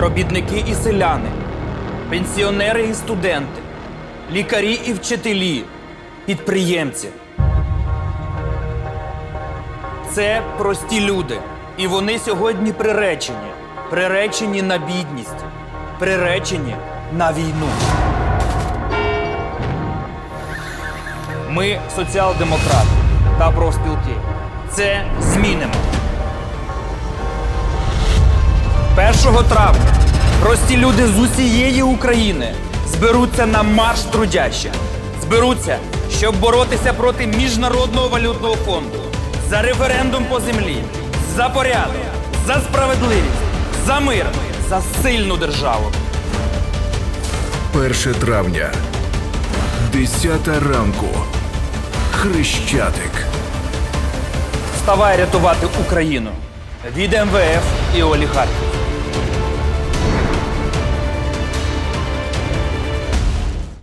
робітники і селяни, пенсіонери і студенти, лікарі і вчителі, підприємці. Це прості люди. І вони сьогодні приречені. Приречені на бідність, приречені на війну. Ми соціал-демократи та профспілки. Це змінимо. 1 травня прості люди з усієї України зберуться на марш трудящих. Зберуться, щоб боротися проти Міжнародного валютного фонду, за референдум по землі, за порядок, за справедливість, за мир, за сильну державу. 1 травня, 10 ранку. Хрещатик. Вставай рятувати Україну від МВФ і олігархів.